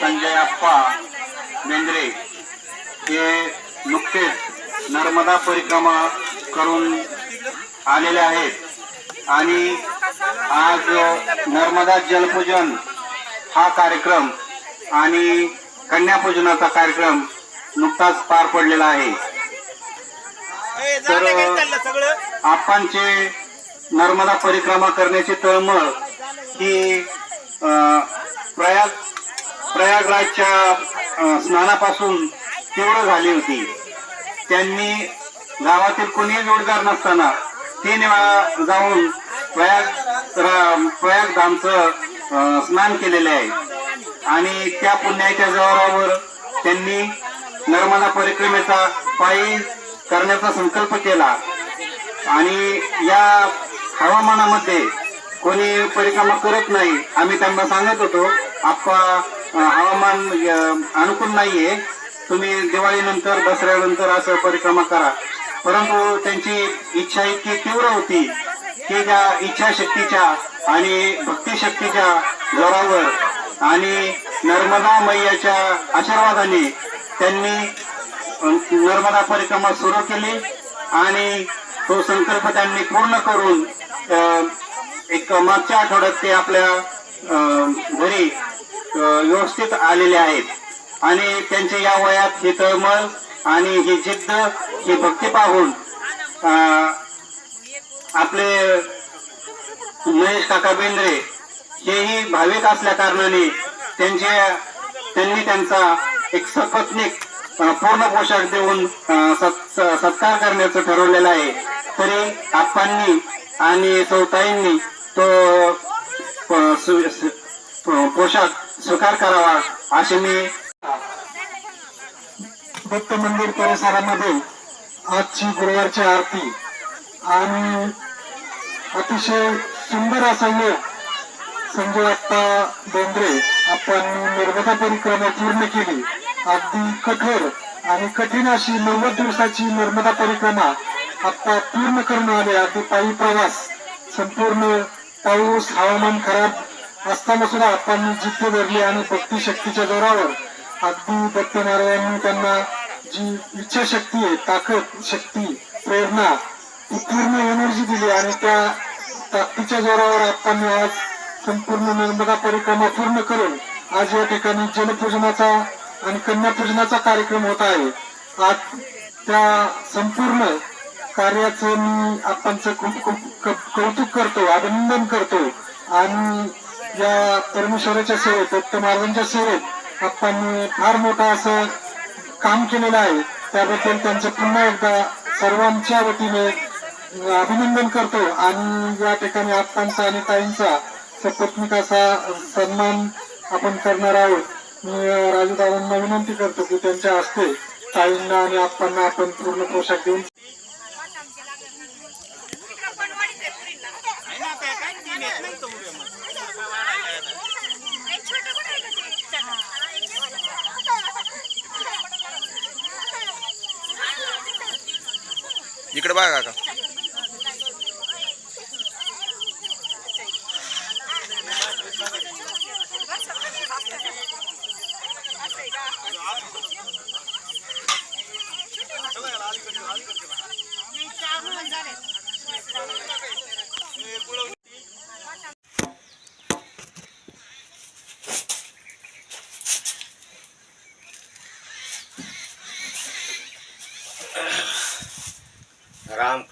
संजय आप्पा बेंद्रे हे नुकतेच नर्मदा परिक्रमा करून आलेले आहेत. आणि आज नर्मदा जलपूजन हा कार्यक्रम आणि कन्यापूजनाचा कार्यक्रम नुकताच पार पडलेला आहे. तर आपणचे नर्मदा परिक्रमा करण्याची तळमळ ही अ, प्रयाग प्रयागराजच्या स्नानापासून तीव्र झाली होती. त्यांनी गावातील कोणीही जोडदार नसताना तीन वेळा जाऊन प्रयाग रा- प्रयाग धामचं स्नान केलेले आहे. आणि त्या पुण्याच्या जवारावर त्यांनी नर्मदा परिक्रमेचा पायी करण्याचा संकल्प केला. आणि या हवामानामध्ये कोणी परिक्रमा करत नाही आम्ही त्यांना सांगत होतो आप्पा हवामान अनुकूल नाहीये. तुम्ही दिवाळीनंतर दसऱ्यानंतर असं परिक्रमा करा. परंतु त्यांची इच्छा इतकी तीव्र होती की त्या इच्छाशक्तीच्या आणि भक्तिशक्तीच्या जोरावर आणि नर्मदा मैयाच्या आशीर्वादाने त्यांनी नर्मदा परिक्रमा सुरू केली आणि तो संकल्प त्यांनी पूर्ण करून एक मागच्या आठवड्यात ते आपल्या घरी व्यवस्थित आलेले आहेत. आणि त्यांचे या वयात ही तळमळ आणि ही जिद्द ही भक्ती पाहून आपले महेश काका बेंद्रे हेही भाविक असल्या कारणाने त्यांचे त्यांनी त्यांचा एक सपत्नीक पूर्ण पोशाख देऊन सत्- सत्कार करण्याचं ठरवलेलं आहे. तरी आप्पांनी आणि चौताईंनी तो पोशाख स्वीकार करावा असे मी दत्त मंदिर परिसरामध्ये आजची गुरुवारची आरती आणि अतिशय सुंदर असा संजय आप्पा डोंगरे आपण नर्मदा परिक्रमा पूर्ण केली. अगदी कठोर आणि कठीण अशी नव्वद दिवसाची नर्मदा परिक्रमा आता पूर्ण करून आले. अगदी पायी प्रवास संपूर्ण पाऊस हवामान खराब असताना सुद्धा आपण जिद्द धरली आणि भक्ती शक्तीच्या जोरावर. अगदी दत्त त्यांना जी इच्छाशक्ती आहे ताकद शक्ती प्रेरणा ती पूर्ण एनर्जी दिली आणि त्या ताकदीच्या जोरावर आपण आज संपूर्ण नर्मदा परिक्रमा पूर्ण करून आज या ठिकाणी जलपूजनाचा आणि कन्यापूजनाचा कार्यक्रम होत आहे. आज त्या संपूर्ण कार्याचं मी आपणचं खूप खूप कौतुक करतो अभिनंदन करतो. आणि या परमेश्वराच्या सेवेत दत्त महाराजांच्या सेवेत आप्पांनी फार मोठं असं काम केलेलं आहे. त्याबद्दल त्यांचं पुन्हा एकदा सर्वांच्या वतीने अभिनंदन करतो आणि या ठिकाणी आप्पांचा आणि ताईंचा सपत्निक असा सन्मान आपण करणार आहोत मी राजूदारांना विनंती करतो की त्यांच्या हस्ते ताईंना आणि आप्पांना आपण पूर्ण पोशाख देऊन इकडे बघा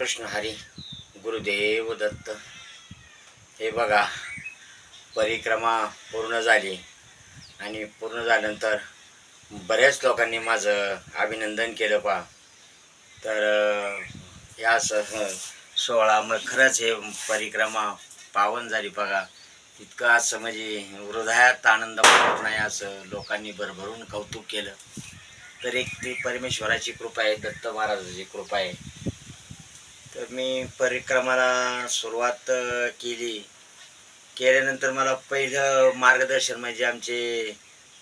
कृष्ण हरी गुरुदेव दत्त. हे बघा परिक्रमा पूर्ण झाली. आणि पूर्ण झाल्यानंतर बऱ्याच लोकांनी माझं अभिनंदन केलं पा तर या स मग खरंच हे परिक्रमा पावन झाली बघा. इतकं असं म्हणजे हृदयात आनंद पडत नाही असं लोकांनी भरभरून कौतुक केलं. तर एक ती परमेश्वराची कृपा आहे दत्त महाराजाची कृपा आहे. तर मी परिक्रमाला सुरुवात केली. केल्यानंतर मला पहिलं मार्गदर्शन म्हणजे आमचे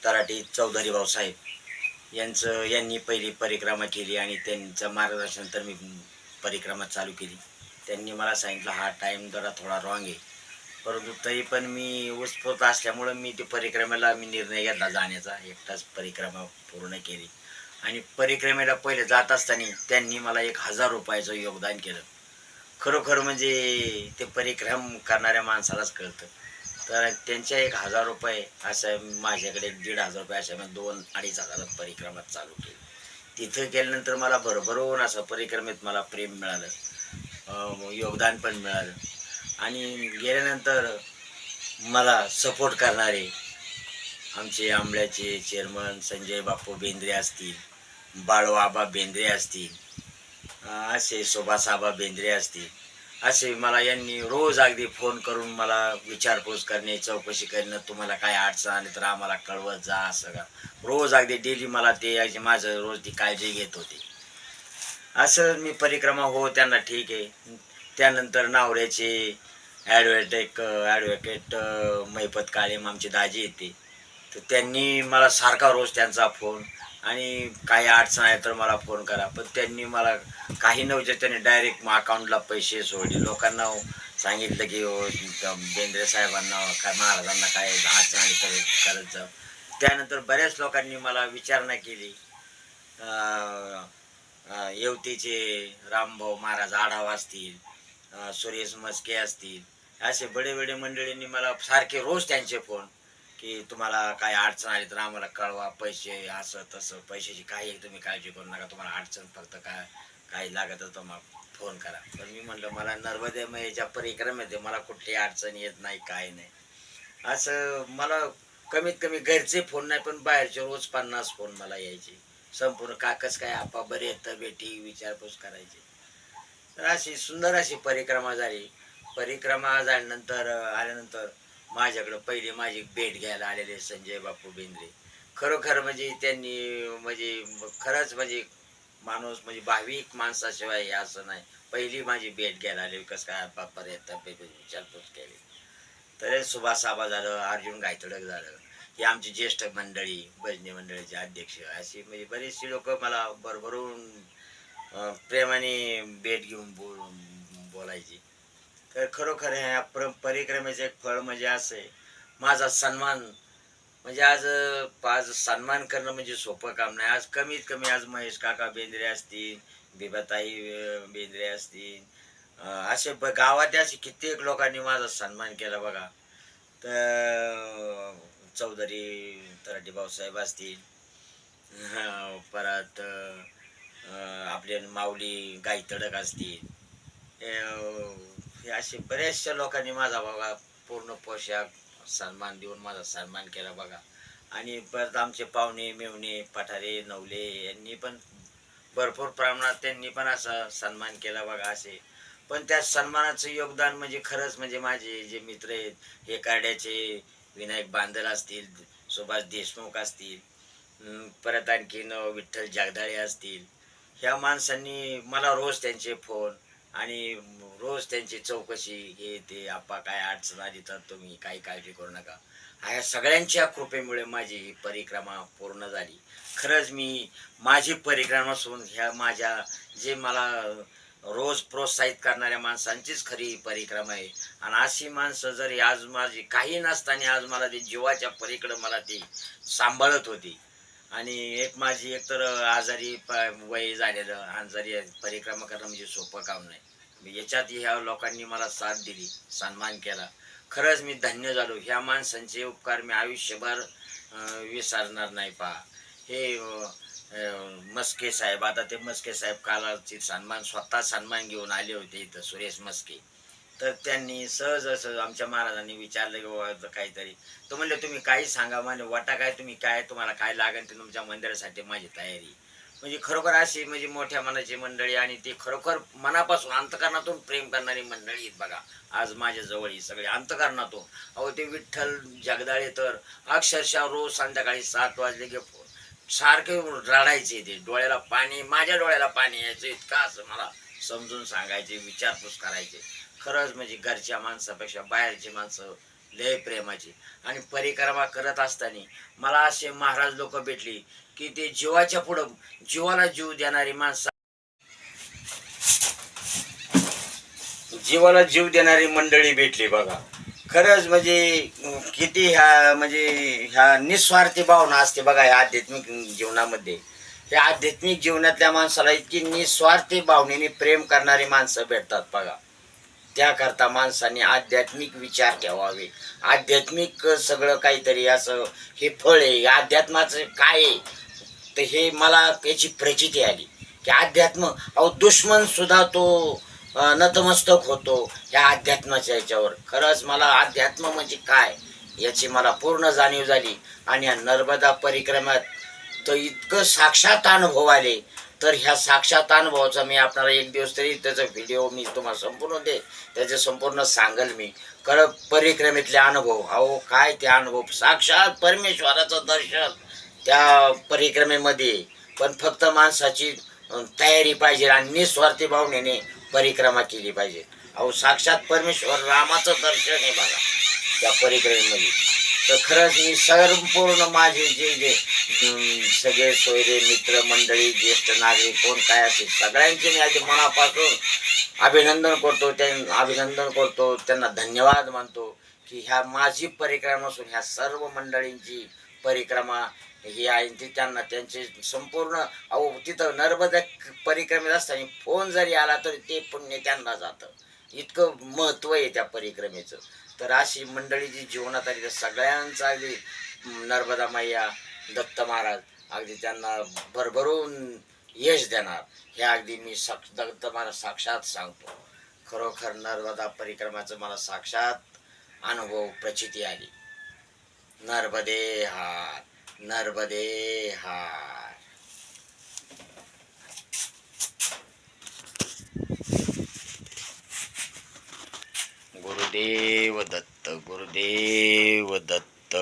तराटी चौधरी भाऊसाहेब यांचं यांनी पहिली परिक्रमा केली आणि त्यांचं तर मी परिक्रमा चालू केली. त्यांनी मला सांगितलं हा टाईम जरा थोडा रॉंग आहे. परंतु तरी पण मी उत्स्फूर्त असल्यामुळं मी ते परिक्रमेला मी निर्णय घेतला जाण्याचा. एकटाच परिक्रमा पूर्ण केली. आणि परिक्रमेला पहिले जात असताना त्यांनी मला एक हजार रुपयाचं योगदान केलं. खरोखर म्हणजे ते परिक्रम करणाऱ्या माणसालाच कळतं. तर त्यांच्या एक हजार रुपये असं माझ्याकडे दीड हजार रुपये अशा मी दोन अडीच हजारात परिक्रमात चालू केली. तिथं गेल्यानंतर मला भरभरून असं परिक्रमेत मला प्रेम मिळालं. योगदान पण मिळालं. आणि गेल्यानंतर मला सपोर्ट करणारे आमचे आंबल्याचे चेअरमन संजय बापू बेंद्रे असतील बाळूआबा बेंद्रे असतील असे सुभाषाबा बेंद्रे असतील असे मला यांनी रोज अगदी फोन करून मला विचारपूस करणे चौकशी करणं तुम्हाला काय अडचण आली तर आम्हाला कळवत जा असं का रोज अगदी डेली मला ते माझं रोज ती काळजी घेत होती. असं मी परिक्रमा हो त्यांना ठीक आहे. त्यानंतर नावऱ्याचे ॲडव्होकेट ॲडव्होकेट मैपत काळे आमचे दाजी येते. तर त्यांनी मला सारखा रोज त्यांचा फोन आणि काही अडचण आहे तर मला फोन करा. पण त्यांनी मला काही नव्हते त्यांनी डायरेक्ट मग अकाउंटला पैसे सोडले. लोकांना सांगितलं की हो, बेंद्रे साहेबांना काय महाराजांना काय अडचण आली तर करत जा. त्यानंतर बऱ्याच लोकांनी मला विचारणा केली. येवतीचे रामभाऊ महाराज आढाव असतील सुरेश मस्के असतील. असे बडे बडे मंडळींनी मला सारखे रोज त्यांचे फोन की तुम्हाला काय अडचण आली तर आम्हाला कळवा. पैसे असं तसं पैशाची काही तुम्ही काळजी करू नका. तुम्हाला अडचण फक्त काय काही लागत तर मग फोन करा. पण मी म्हणलं मला नर्मदेमयच्या परिक्रम येते मला कुठली अडचण येत नाही काय नाही. असं मला कमीत कमी घरचे फोन नाही पण बाहेरचे रोज पन्नास फोन मला यायचे. संपूर्ण काकस काय आपा बरे येतं विचारपूस करायची. तर अशी सुंदर अशी परिक्रमा झाली. परिक्रमा झाल्यानंतर आल्यानंतर माझ्याकडं पहिले माझी भेट घ्यायला आलेले संजय बापू बेंद्रे. खरोखर म्हणजे त्यांनी म्हणजे खरंच म्हणजे माणूस म्हणजे भाविक माणसाशिवाय हे असं नाही. पहिली माझी भेट घ्यायला आली कसं काय बापर विचारपूस केली. तर सुभाष आबा झालं अर्जुन गायतडक झालं ही आमची ज्येष्ठ मंडळी भजनी मंडळीचे अध्यक्ष अशी म्हणजे बरीचशी लोक मला भरभरून प्रेमाने भेट घेऊन बोल बोलायची. तर खरोखर ह्या प्र परिक्रमेचं एक फळ म्हणजे असं आहे. माझा सन्मान म्हणजे आज आज सन्मान करणं म्हणजे सोपं काम नाही. आज कमीत कमी आज महेश काका बेंद्रे असतील बिबाताई बेंद्रे असतील असे ब गावातले असे कित्येक लोकांनी माझा सन्मान केला बघा. तर चौधरी तराटी भाऊसाहेब असतील परत आपले माऊली गायतडक असतील हे असे बऱ्याचशा लोकांनी माझा बघा पूर्ण पोशाख सन्मान देऊन माझा सन्मान केला बघा. आणि परत आमचे पाहुणे मेवणे पठारे नवले यांनी पण भरपूर प्रमाणात त्यांनी पण असा सन्मान केला बघा असे. पण त्या सन्मानाचं योगदान म्हणजे खरंच म्हणजे माझे जे मित्र आहेत हे कार्ड्याचे विनायक बांदल असतील सुभाष देशमुख असतील परत आणखीन विठ्ठल जगदाळे असतील ह्या माणसांनी मला रोज त्यांचे फोन आणि रोज त्यांची चौकशी हे ते आप्पा काय अडचण आली तर तुम्ही काही काळजी करू नका. ह्या सगळ्यांच्या कृपेमुळे माझी ही परिक्रमा पूर्ण झाली. खरंच मी माझी परिक्रमा सोडून ह्या माझ्या जे मला रोज प्रोत्साहित करणाऱ्या माणसांचीच खरी ही परिक्रमा आहे. आणि अशी माणसं जरी आज माझी काही नसताना आज मला ते जीवाच्या परीकडं मला ती सांभाळत होती. आणि एक माझी एकतर आजारी प- वय झालेलं आजारी परिक्रमा करणं म्हणजे सोपं काम नाही. मी याच्यात ह्या लोकांनी मला साथ दिली सन्मान केला. खरंच मी धन्य झालो. ह्या माणसांचे उपकार मी आयुष्यभर अं, विसरणार नाही पहा. हे अं, अं, मस्के साहेब आता ते मस्के साहेब कालाचे सन्मान स्वतः सन्मान घेऊन आले होते इथं सुरेश मस्के. तर त्यांनी सहज असं आमच्या महाराजांनी विचारलं की बाबा काहीतरी. तर म्हणले तुम्ही काही सांगा म्हणजे वाटा काय तुम्ही काय तुम्हाला काय लागेल ते तुमच्या मंदिरासाठी माझी तयारी. म्हणजे खरोखर अशी म्हणजे मोठ्या मनाची मंडळी आणि ती खरोखर मनापासून अंतकरणातून प्रेम करणारी मंडळी आहेत बघा. आज माझ्या जवळ ही सगळी अंतकरणातून. अहो ते विठ्ठल जगदाळे तर अक्षरशः रोज संध्याकाळी सात वाजले की सारखे रडायचे ते. डोळ्याला पाणी माझ्या डोळ्याला पाणी यायचं इतकं असं मला समजून सांगायचे विचारपूस करायचे. खरंच म्हणजे घरच्या माणसापेक्षा बाहेरची माणसं लय प्रेमाची. आणि परिक्रमा करत असताना मला असे महाराज लोक भेटली की ते जीवाच्या पुढं जीवाला जीव देणारी माणसं जीवाला जीव देणारी मंडळी भेटली बघा. खरंच म्हणजे किती ह्या म्हणजे ह्या निस्वार्थी भावना असते बघा ह्या आध्यात्मिक जीवनामध्ये. ह्या आध्यात्मिक जीवनातल्या माणसाला इतकी निस्वार्थी भावनेने प्रेम करणारी माणसं भेटतात बघा. त्याकरता माणसाने आध्यात्मिक विचार ठेवावे. आध्यात्मिक सगळं काहीतरी असं हे फळ आहे. या अध्यात्माचं काय आहे? तर हे मला याची प्रचिती आली. की अध्यात्म अहो दुश्मन सुद्धा तो नतमस्तक होतो ह्या अध्यात्माच्या याच्यावर. खरंच मला अध्यात्म म्हणजे काय? याची मला पूर्ण जाणीव झाली. आणि या नर्मदा परिक्रमात तर इतकं साक्षात अनुभव आले. तर ह्या साक्षात अनुभवाचा मी आपणाला एक दिवस तरी त्याचा व्हिडिओ मी तुम्हाला संपूर्ण दे त्याचे संपूर्ण सांगल मी. कर परिक्रमेतले अनुभव. अहो काय ते अनुभव? साक्षात परमेश्वराचं दर्शन त्या परिक्रमेमध्ये. पण फक्त माणसाची तयारी पाहिजे आणि निस्वार्थी भावनेने परिक्रमा केली पाहिजे. अहो साक्षात परमेश्वर रामाचं दर्शन आहे बघा त्या परिक्रमेमध्ये. तर खरंच मी संपूर्ण माझे जे जे सगळे सोयरे मित्र मंडळी ज्येष्ठ नागरिक कोण काय असेल सगळ्यांचे मी आधी मनापासून अभिनंदन करतो. त्यां अभिनंदन करतो. त्यांना धन्यवाद मानतो की ह्या माझी परिक्रमा असून ह्या सर्व मंडळींची परिक्रमा ही आहे. ती त्यांना त्यांचे संपूर्ण अहो तिथं नर्मदा परिक्रमेत असताना फोन जरी आला तरी ते पुण्य त्यांना जातं. इतकं महत्त्व आहे त्या परिक्रमेचं. तर अशी मंडळी जी जीवनात आली त्या सगळ्यांचा अगदी नर्मदा मैया दत्त महाराज अगदी त्यांना भरभरून यश देणार. हे अगदी मी साक्ष दत्त महाराज साक्षात सांगतो. खरोखर नर्मदा परिक्रमाचं मला साक्षात अनुभव प्रचिती आली. नर्मदे हा नर्मदे हा गुरुदेव दत्त गुरुदेव दत्त.